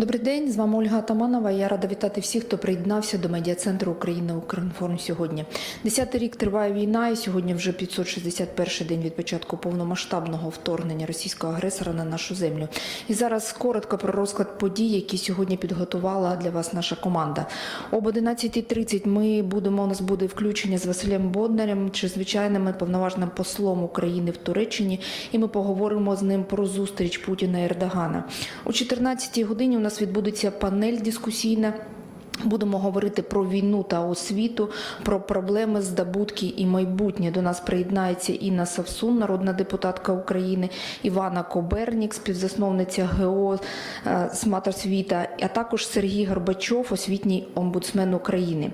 Добрий день, з вами Ольга Атаманова. Я рада вітати всіх, хто приєднався до медіа-центру України Укрінформ сьогодні. Десятий рік триває війна, і сьогодні вже 561 день від початку повномасштабного вторгнення російського агресора на нашу землю. І зараз коротко про розклад подій, які сьогодні підготувала для вас наша команда. Об 11.30 ми будемо у нас буде включення з Василем Боднарем, чрезвичайним і повноважним послом України в Туреччині, і ми поговоримо з ним про зустріч Путіна і Ердогана. О 14 годині у нас відбудеться панель дискусійна. Будемо говорити про війну та освіту, про проблеми, здобутки і майбутнє. До нас приєднається Інна Савсун, народна депутатка України, Івана Кобернік, співзасновниця ГО СМАТОСвіта, «Сматерсвіта», а також Сергій Горбачов, освітній омбудсмен України.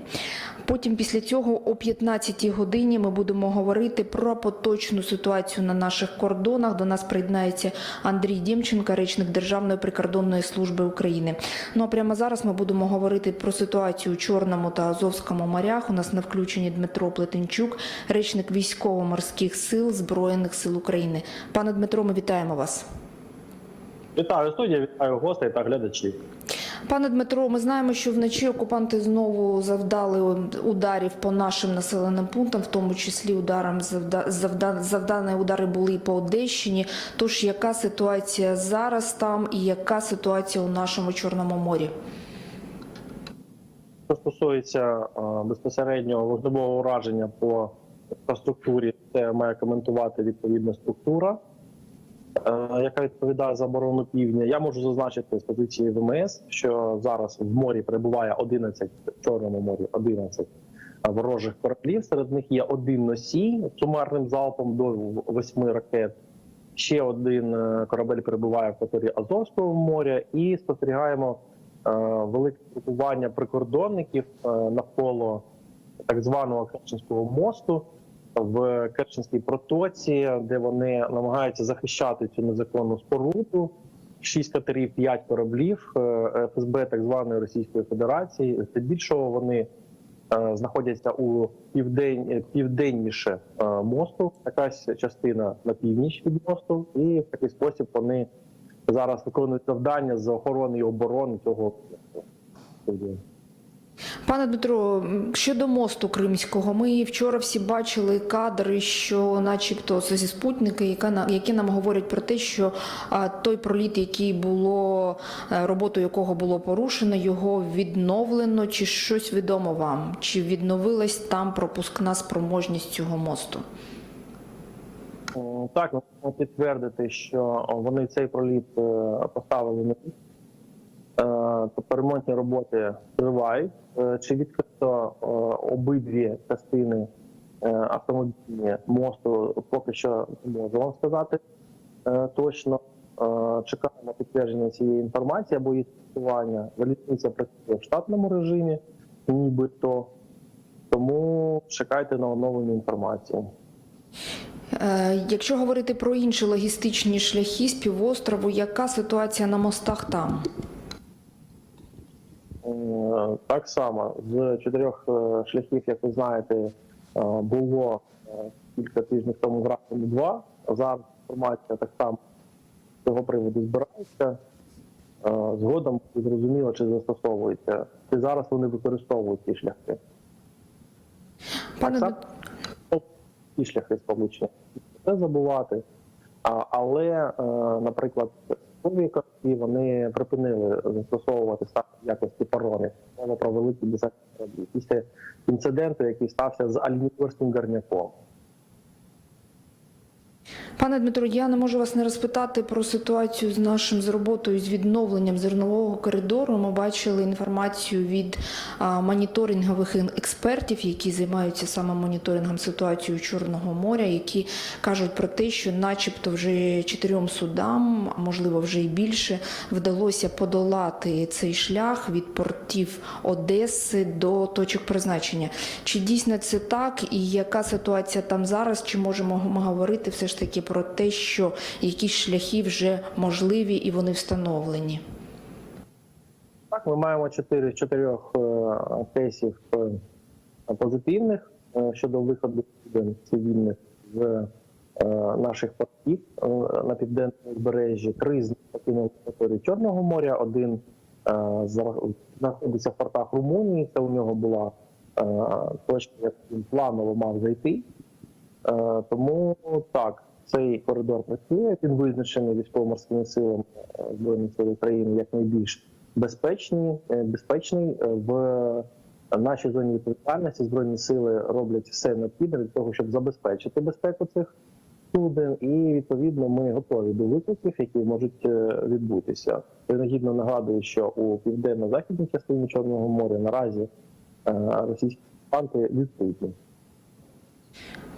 Потім після цього о 15 годині ми будемо говорити про поточну ситуацію на наших кордонах. До нас приєднається Андрій Дємченко, речник Державної прикордонної служби України. Ну а прямо зараз ми будемо говорити про ситуацію у Чорному та Азовському морях. У нас на включенні Дмитро Плетенчук, речник військово-морських сил Збройних сил України. Пане Дмитро, ми вітаємо вас. Вітаю студія, вітаю гостей та глядачів. Пане Дмитро, ми знаємо, що вночі окупанти знову завдали ударів по нашим населеним пунктам, в тому числі ударом завда... завда... завдані удари були і по Одещині. Тож яка ситуація зараз там і яка ситуація у нашому Чорному морі? Що стосується безпосереднього вогневого ураження по інфраструктурі, це має коментувати відповідна структура, яка відповідає за оборону півдня. Я можу зазначити з позиції ВМС, що зараз в морі перебуває 11, в Чорному морі 11 ворожих кораблів. Серед них є один носій сумарним залпом до 8 ракет. Ще один е, корабель перебуває в акваторії Азовського моря, і спостерігаємо е, велике групування прикордонників е, навколо так званого Керченського мосту в Керченській протоці, де вони намагаються захищати цю незаконну споруду. Шість катерів, п'ять кораблів е, ФСБ так званої Російської Федерації. Здебільшого вони е, знаходяться у південь південніше е, мосту, якась частина на північ від мосту, і в такий спосіб вони зараз виконують завдання з охорони і оборони цього. Пане Дмитро, щодо мосту Кримського, ми вчора всі бачили кадри, що, начебто, це зі спутники, які нам говорять про те, що той проліт, який було е, роботу якого було порушено, його відновлено. Чи щось відомо вам? Чи відновилась там пропускна спроможність цього мосту? Так, можемо підтвердити, що вони цей проліт е, поставили на місце. Е, Тобто ремонтні роботи тривають. Е, Чи відкрито е, обидві частини автомобільні мосту, поки що не можу вам сказати точно. Чекаємо на підтвердження цієї інформації або її тестування. Валітниця працює в штатному режимі, нібито. Тому чекайте на оновлену інформацію. Якщо говорити про інші логістичні шляхи з півострову, яка ситуація на мостах там? Так само з чотирьох е, шляхів, як ви знаєте, е, було е, кілька тижнів тому зранку два. Зараз інформація так само з цього приводу збирається. Згодом зрозуміло, чи застосовується. Чи зараз вони використовують ці шляхи. Пане Так, Ну, ті шляхи сполучення. Це забувати. Але, наприклад, військові кораблі вони припинили застосовувати саме якості парони. Мова про великі десантні кораблі. Після інциденту, який стався з алюмінієвським гарняком. Пане Дмитро, я не можу вас не розпитати про ситуацію з нашим з роботою з відновленням зернового коридору. Ми бачили інформацію від а, моніторингових експертів, які займаються саме моніторингом ситуації Чорного моря, які кажуть про те, що, начебто, вже чотирьом судам, а можливо вже і більше, вдалося подолати цей шлях від портів Одеси до точок призначення. Чи дійсно це так, і яка ситуація там зараз? Чи можемо ми говорити все ж таки про те, що якісь шляхи вже можливі і вони встановлені? Так, ми маємо чотири чотирьох е, кейсів е, позитивних е, щодо виходу цивільних з наших портів на південному узбережжі. Три з них покинули територію Чорного моря, один знаходиться в портах Румунії. Це у нього була точка, як він планово мав зайти. Тому так, цей коридор працює. Він визначений військово-морськими силами е, Збройних сил України як найбільш безпечний, е, безпечний Е, в нашій зоні відповідальності. Збройні сили роблять все необхідне для того, щоб забезпечити безпеку цих суден, і відповідно ми готові до викликів, які можуть е, відбутися. Принагідно нагадую, що у південно-західній частині Чорного моря наразі російські окупанти відсутні.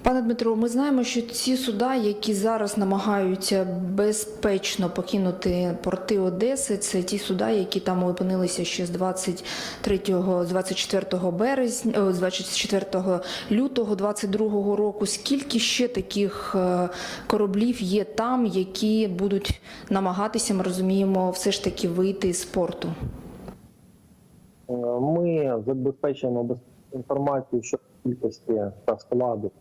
Пане Дмитро, ми знаємо, що ці суда, які зараз намагаються безпечно покинути порти Одеси, це ті суда, які там опинилися ще з 23 з 24 березня, з 24 лютого 22 року. Скільки ще таких е, кораблів є там, які будуть намагатися, ми розуміємо, все ж таки вийти з порту? Е, Ми забезпечуємо без- інформацію щодо кількості та складу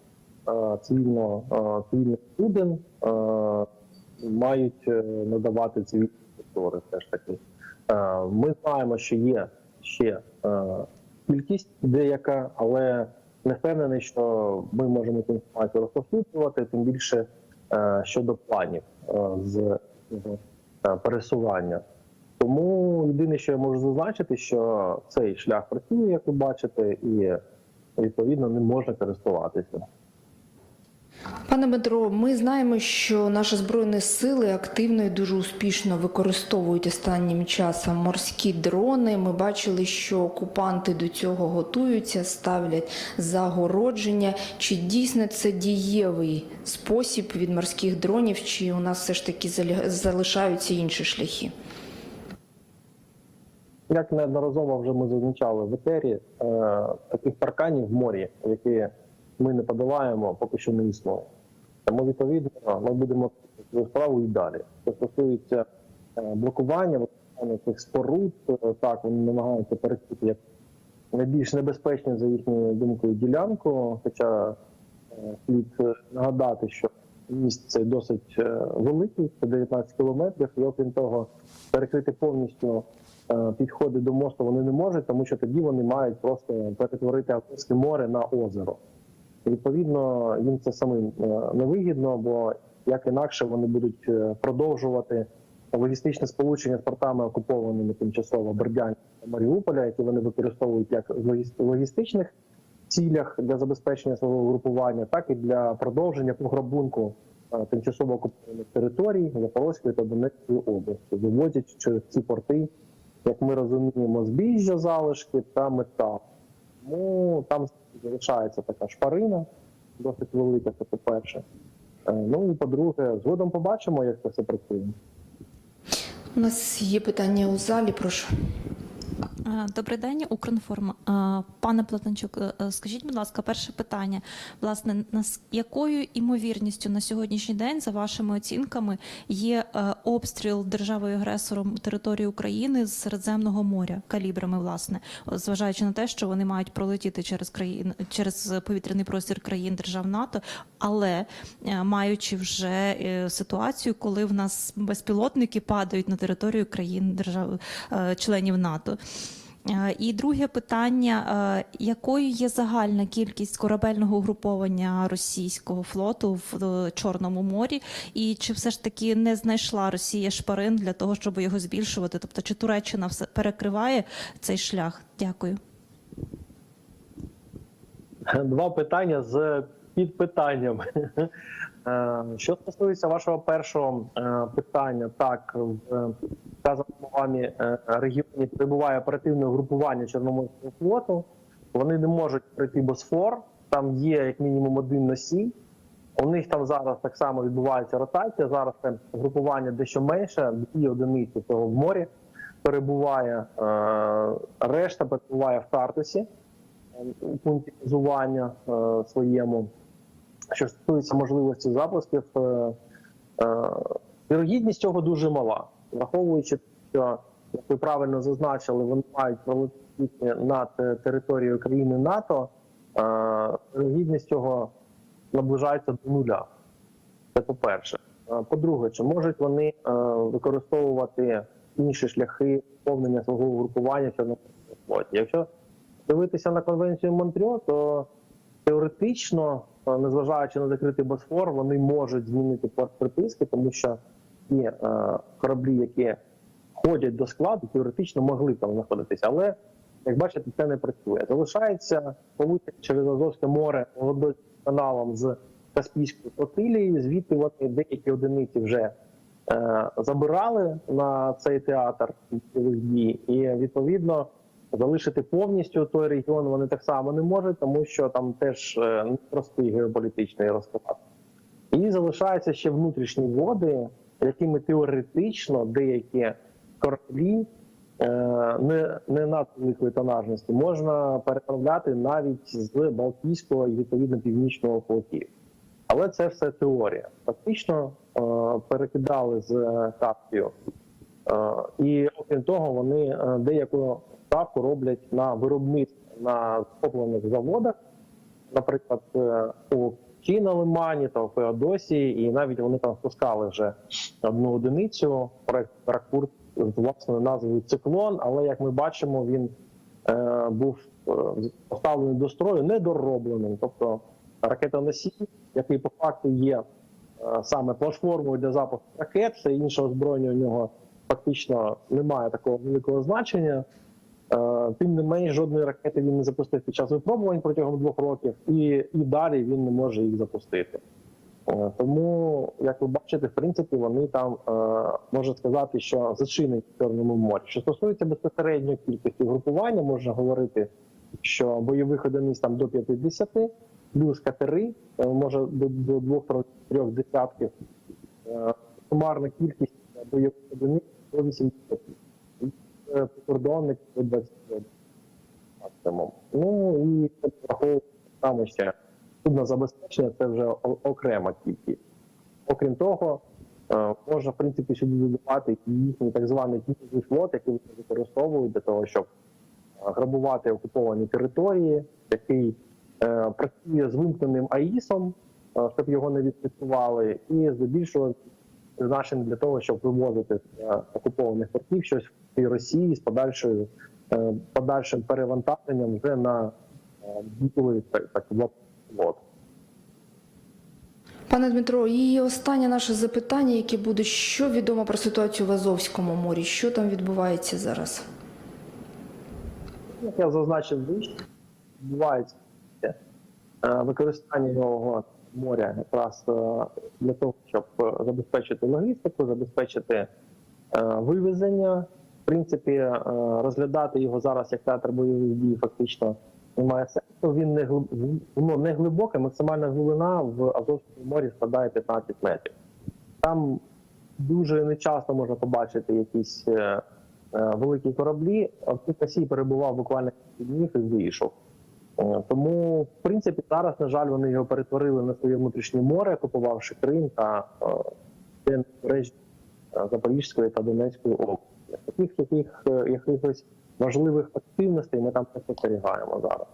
е, цивільного е, цивільних суден, е, мають надавати цивільні структури. Все ж таки, ми знаємо, що є ще кількість деяка, але не впевнений, що ми можемо цю інформацію розповсюджувати, тим більше щодо планів з пересування. Тому єдине, що я можу зазначити, що цей шлях працює, як ви бачите, і відповідно ним можна користуватися. Пане Дмитро, ми знаємо, що наші збройні сили активно і дуже успішно використовують останнім часом морські дрони. Ми бачили, що окупанти до цього готуються, ставлять загородження. Чи дійсно це дієвий спосіб від морських дронів, чи у нас все ж таки залишаються інші шляхи? Як неодноразово вже ми зазначали в етері, е, таких парканів в морі, які ми не подолаємо, поки що не існує. Тому відповідно ми будемо свою справу і далі. Що стосується е, блокування, блокування цих споруд, е, так вони намагаються перекрити як найбільш небезпечну за їхньою думкою ділянку. Хоча е, слід е, нагадати, що міст цей досить е, великий, це 19 кілометрів, і окрім того, перекрити повністю е, підходи до мосту вони не можуть, тому що тоді вони мають просто перетворити Азовське море на озеро. І, Відповідно, їм це самим е, невигідно, бо як інакше вони будуть е, продовжувати логістичне сполучення з портами окупованими тимчасово Бердянська та Маріуполя, які вони використовують як в логістичних цілях для забезпечення свого групування, так і для продовження пограбунку е, тимчасово окупованих територій Запорозької та Донецької області, вивозять через ці порти, як ми розуміємо, збіжжя залишки та метал. Тому там залишається така шпарина, досить велика, це по-перше. Е, Ну і по-друге, згодом побачимо, як це все працює. У нас є питання у залі. Прошу. Е, Добрий день, Укрінформ. Е, Пане Платончук, е, скажіть, будь ласка, перше питання. Власне, якою імовірністю на сьогоднішній день, за вашими оцінками, є обстріл державою агресором території України з Середземного моря калібрами, власне, зважаючи на те, що вони мають пролетіти через країн через повітряний простір країн держав НАТО, але маючи вже ситуацію, коли в нас безпілотники падають на територію країн держав членів НАТО. Е, І друге питання: е, якою є загальна кількість корабельного угруповання російського флоту в е, Чорному морі, і чи все ж таки не знайшла Росія шпарин для того, щоб його збільшувати? Тобто, чи Туреччина все перекриває цей шлях? Дякую. Два питання з підпитанням. Е, Що стосується вашого першого е, питання, так в вами е, регіоні перебуває оперативне групування Чорноморського флоту. Вони не можуть пройти Босфор. Там є як мінімум один носій. У них там зараз так само відбувається ротація. Зараз це групування дещо менше, дві одиниці цього в морі перебуває. Решта перебуває в Тартусі у пункті базування своєму. Що стосується можливості запусків, е, е, вірогідність цього дуже мала, враховуючи, що як ви правильно зазначили, вони мають пролетіти над е, територією країни НАТО. Вірогідність цього наближається до нуля. Це по-перше. Е, По-друге, чи можуть вони використовувати інші шляхи поповнення свого угрупування флоті. Якщо дивитися на конвенцію Монтрьо, то теоретично, незважаючи на закритий Босфор, вони можуть змінити порт приписки, тому що ті е, кораблі, які входять до складу, теоретично могли там знаходитися. Але як бачите, це не працює. Залишається повітря через Азовське море водою каналом з Каспійською флотилією. Звідти вони деякі одиниці вже е, забирали на цей театр дій, і відповідно залишити повністю той регіон вони так само не можуть, тому що там теж е, непростий геополітичний розклад. І залишаються ще внутрішні води, якими теоретично деякі кораблі е, не, не надвеликої тонажності можна переправляти навіть з Балтійського і відповідно північного флотів. Але це все теорія. Фактично е, перекидали з Каспію. І окрім того, вони деяку ставку роблять на виробництво на захоплених заводах, наприклад, е, у на Лимані та у Феодосії, і навіть вони там спускали вже одну одиницю. Проект Ракурт з власною назвою Циклон. Але як ми бачимо, він е, був е, поставлений до строю недоробленим. Тобто ракетоносій, який по факту є е, саме платформою для запуску ракет, все інше озброєння у нього фактично немає такого великого значення. Е, Тим не менш, жодної ракети він не запустив під час випробувань протягом двох років, і, і далі він не може їх запустити. Е, Тому, як ви бачите, в принципі, вони там е, можна сказати, що зачинені в Чорному морі. Що стосується безпосередньо кількості групування, можна говорити, що бойових одиниць там до 50, плюс катери, може до, двох-трьох десятків. Сумарна кількість бойових одиниць до 80 е, прикордонників до 20 максимум. Ну і враховуючи саме ще судно забезпечення, це вже окрема кількість. Окрім того, е, можна в принципі сюди додавати їхній так званий кінцевий флот, який вони використовують для того, щоб е, грабувати окуповані території, який е, працює з вимкненим АІСом, е, щоб його не відпрацювали, і здебільшого призначений для того, щоб вивозити з е, окупованих портів щось в Росії з подальшою е, подальшим перевантаженням вже на е, бітовий так, флот. Пане Дмитро, і останнє наше запитання, яке буде, що відомо про ситуацію в Азовському морі? Що там відбувається зараз? Як я зазначив вище, відбувається використання його моря якраз для того, щоб е, забезпечити логістику, забезпечити е, вивезення. В принципі, е, розглядати його зараз як театр бойових дій фактично немає сенсу. Він не глиб... воно не глибоке, максимальна глибина в Азовському морі складає 15 метрів. Там дуже нечасто можна побачити якісь великі кораблі. Тут Росії перебував буквально днів і вийшов. Е, Тому, в принципі, зараз, на жаль, вони його перетворили на своє внутрішнє море, окупувавши Крим та е, мережі Запорізької та Донецької області. Таких яких е, якихось важливих активностей ми там спостерігаємо зараз.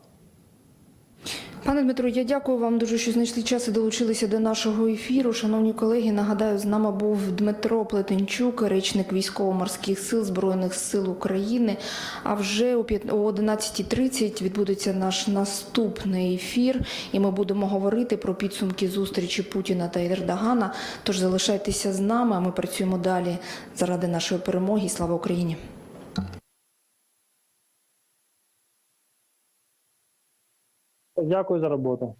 Пане Дмитро, я дякую вам дуже, що знайшли час і долучилися до нашого ефіру. Шановні колеги, нагадаю, з нами був Дмитро Плетенчук, речник військово-морських сил Збройних сил України. А вже о п'ят- о 11.30 відбудеться наш наступний ефір, і ми будемо говорити про підсумки зустрічі Путіна та Ердогана. Тож залишайтеся з нами. а Ми працюємо далі заради нашої перемоги. Слава Україні! Дякую за роботу.